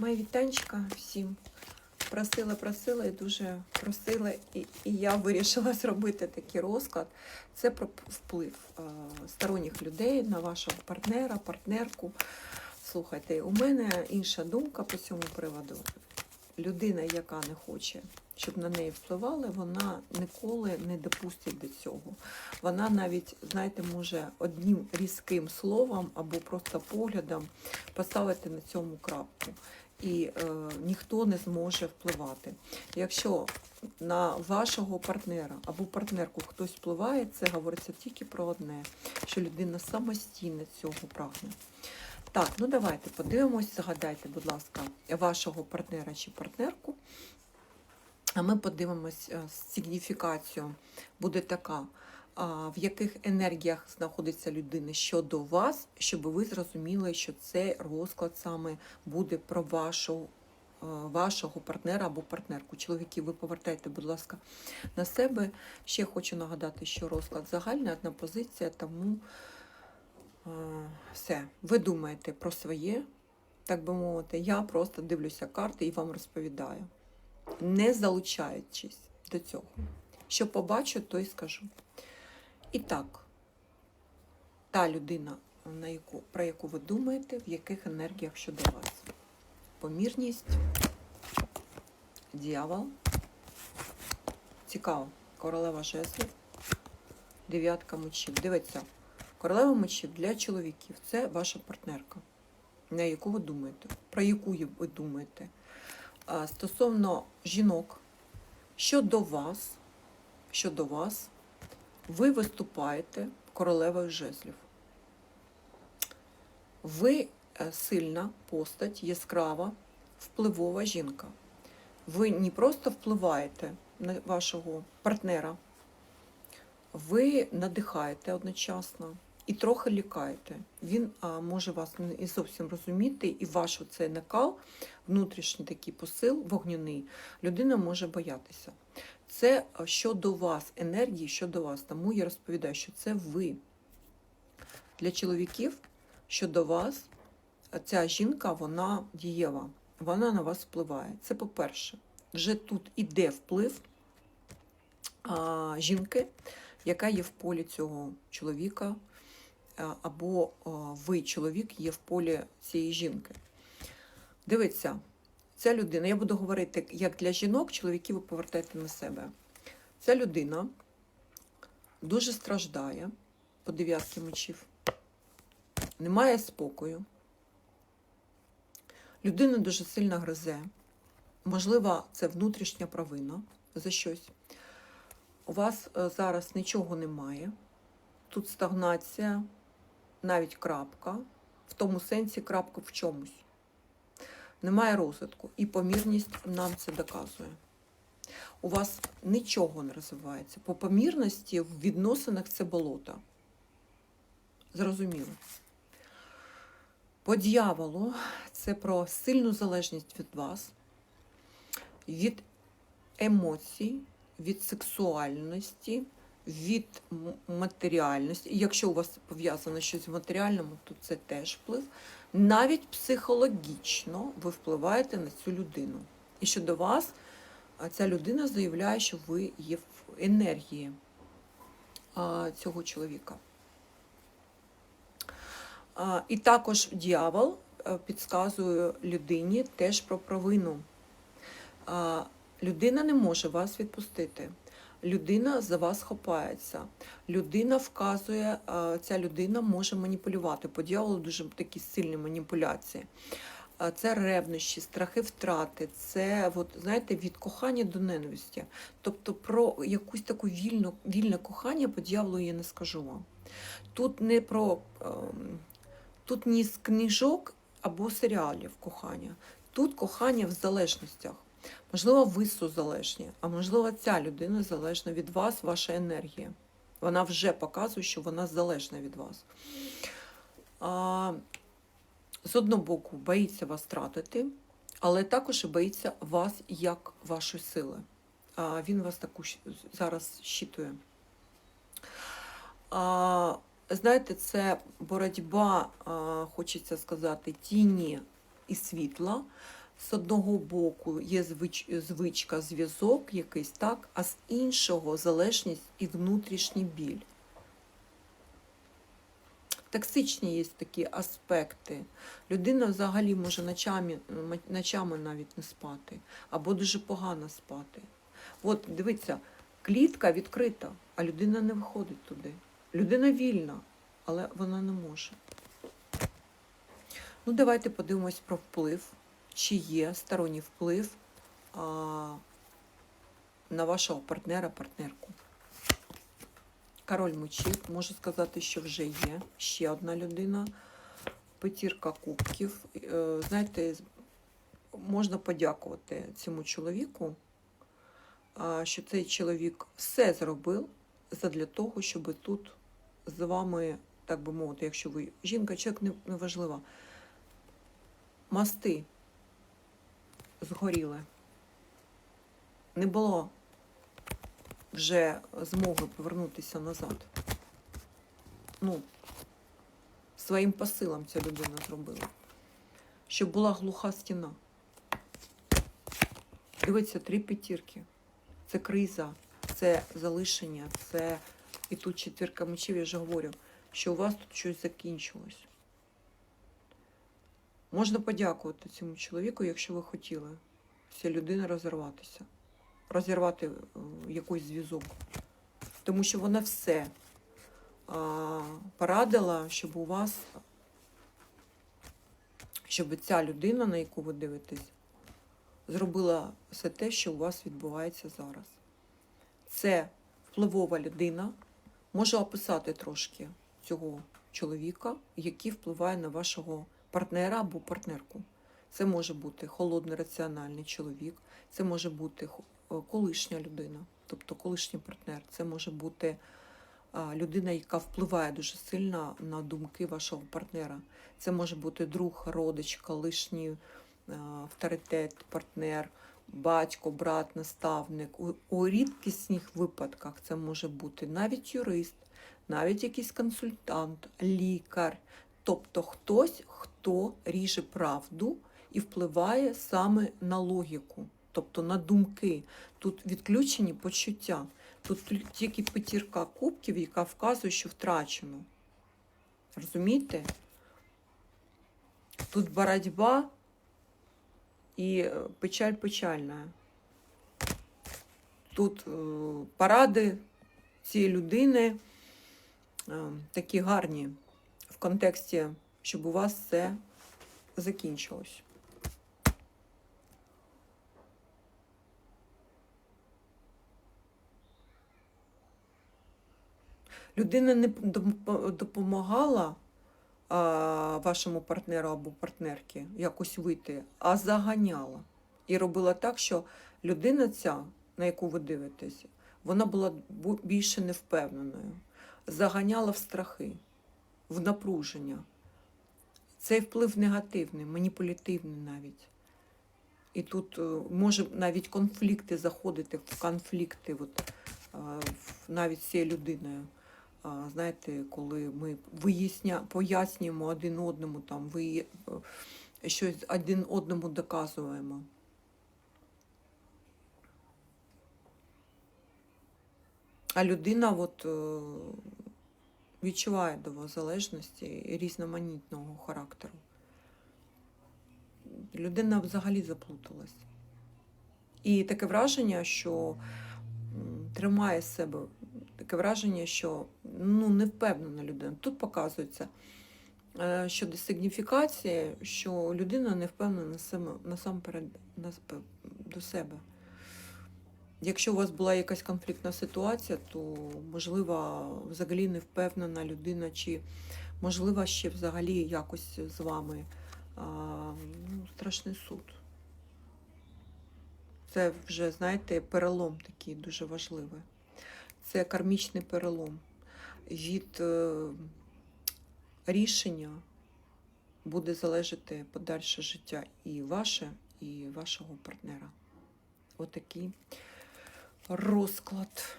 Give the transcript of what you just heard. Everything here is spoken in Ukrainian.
Мої вітанчика всім. Просила, просила і дуже просила, і, і я вирішила зробити такий розклад. Це про вплив е, сторонніх людей на вашого партнера, партнерку. Слухайте, у мене інша думка по цьому приводу. Людина, яка не хоче, щоб на неї впливали, вона ніколи не допустить до цього. Вона навіть, знаєте, може одним різким словом або просто поглядом поставити на цьому крапку. І е, ніхто не зможе впливати. Якщо на вашого партнера або партнерку хтось впливає, це говориться тільки про одне, що людина самостійно цього прагне. Так, ну давайте подивимось, згадайте, будь ласка, вашого партнера чи партнерку. А ми подивимось, е, сигніфікацію буде така, в яких енергіях знаходиться людина щодо вас, щоб ви зрозуміли, що цей розклад саме буде про вашу, вашого партнера або партнерку. Чоловіки, ви повертайте, будь ласка, на себе. Ще хочу нагадати, що розклад загальний, одна позиція, тому все. Ви думаєте про своє, так би мовити. Я просто дивлюся карти і вам розповідаю, не залучаючись до цього. Що побачу, то й скажу. І так, та людина, на яку, про яку ви думаєте, в яких енергіях щодо вас. Помірність, дьявол. Цікаво. Королева жезлів, дев'ятка мечів. Дивіться, королева мечів для чоловіків це ваша партнерка, на яку ви думаєте, про яку ви думаєте. Стосовно жінок, щодо вас, щодо вас, ви виступаєте королевою жезлів. Ви е, сильна постать, яскрава, впливова жінка. Ви не просто впливаєте на вашого партнера, ви надихаєте одночасно і трохи лікаєте. Він а, може вас не зовсім розуміти, і ваш цей накал, внутрішній такий посил, вогняний, людина може боятися. Це щодо вас, енергії щодо вас. Тому я розповідаю, що це ви. Для чоловіків щодо вас ця жінка, вона дієва, вона на вас впливає. Це по-перше, вже тут іде вплив а, жінки, яка є в полі цього чоловіка, або ви, чоловік, є в полі цієї жінки. Дивіться, ця людина, я буду говорити як для жінок, чоловіків ви повертаєте на себе. Ця людина дуже страждає по дев'ятки мечів, немає спокою. Людина дуже сильно гризе. Можливо, це внутрішня провина за щось. У вас е, зараз нічого немає. Тут стагнація, навіть крапка, в тому сенсі крапка в чомусь. Немає розвитку. І помірність нам це доказує. У вас нічого не розвивається. По помірності в відносинах це болото. Зрозуміло. По дьяволу це про сильну залежність від вас, від емоцій, від сексуальності, від матеріальності. Якщо у вас пов'язано щось з матеріальним, то це теж вплив. Навіть психологічно ви впливаєте на цю людину. І щодо вас, ця людина заявляє, що ви є в енергії цього чоловіка. І також дьявол е, підказує людині теж про провину. Людина не може вас відпустити. Людина за вас хопається. Людина вказує, ця людина може маніпулювати. По дьяволу дуже такі сильні маніпуляції. Це ревнощі, страхи втрати, це, от, знаєте, від кохання до ненависті. Тобто про якусь таку вільну, вільне кохання по дьяволу я не скажу вам. Тут не про ем, тут ні з книжок або серіалів кохання. Тут кохання в залежностях. Можливо, ви созалежні, а можливо, ця людина залежна від вас, ваша енергія. Вона вже показує, що вона залежна від вас. А, з одного боку, боїться вас втратити, але також і боїться вас як вашої сили. А, він вас таку зараз щитує. А, знаєте, це боротьба, а, хочеться сказати, тіні і світла. З одного боку є звич, звичка, зв'язок якийсь, так, а з іншого залежність і внутрішній біль. Токсичні є такі аспекти. Людина взагалі може ночами, ночами навіть не спати, або дуже погано спати. От дивіться, клітка відкрита, а людина не виходить туди. Людина вільна, але вона не може. Ну, давайте подивимось про вплив, чи є сторонній вплив а, на вашого партнера, партнерку. Король мечів, можу сказати, що вже є ще одна людина. П'ятірка кубків. Е, Знаєте, можна подякувати цьому чоловіку, що цей чоловік все зробив задля того, щоб тут з вами, так би мовити, якщо ви жінка, чоловік не, важливо, мости згоріли. Не було вже змоги повернутися назад. Ну, своїм посилом ця людина зробила. Щоб була глуха стіна. Дивіться, три п'ятірки. Це криза, це залишення, це і тут четвірка мечів, я вже говорю, що у вас тут щось закінчилось. Можна подякувати цьому чоловіку, якщо ви хотіли ця людина розірватися, розірвати е, якийсь зв'язок. Тому що вона все а, порадила, щоб у вас, щоб ця людина, на яку ви дивитесь, зробила все те, що у вас відбувається зараз. Це впливова людина. Можу описати трошки цього чоловіка, який впливає на вашого партнера або партнерку. Це може бути холодний раціональний чоловік, це може бути е, колишня людина, тобто колишній партнер, це може бути людина, яка впливає дуже сильно на думки вашого партнера. Це може бути друг, родич, колишній авторитет, партнер, батько, брат, наставник. У рідкісних випадках це може бути навіть юрист, навіть якийсь консультант, лікар, тобто хтось, хто ріже правду і впливає саме на логіку, тобто на думки. Тут відключені почуття. Тут тільки п'ятірка кубків, яка вказує, що втрачено. Розумієте? Тут боротьба і е, печаль печальна. Тут е, поради цієї людини е, такі гарні контексті, щоб у вас все закінчилось. Людина не допомагала а, вашому партнеру або партнерці якось вийти, а заганяла. І робила так, що людина ця, на яку ви дивитесь, вона була більше невпевненою, заганяла в страхи, в напруження. Цей вплив негативний, маніпулятивний навіть. І тут е, може навіть конфлікти заходити в конфлікти, от, е, навіть з цією людиною. Знаєте, коли ми виясня, пояснюємо один одному, там, ви е, щось один одному доказуємо. А людина от, відчуває до вас залежності різноманітного характеру. Людина взагалі заплуталась. І таке враження, що тримає себе, таке враження, що ну, не впевнена людина. Тут показується е, щодо сигніфікації, що людина не впевнена насамперед до себе. Якщо у вас була якась конфліктна ситуація, то можливо взагалі не впевнена людина, чи можливо ще взагалі якось з вами а, ну, страшний суд. Це вже, знаєте, перелом такий дуже важливий. Це кармічний перелом. Від е, рішення буде залежати подальше життя і ваше, і вашого партнера. Отакий розклад.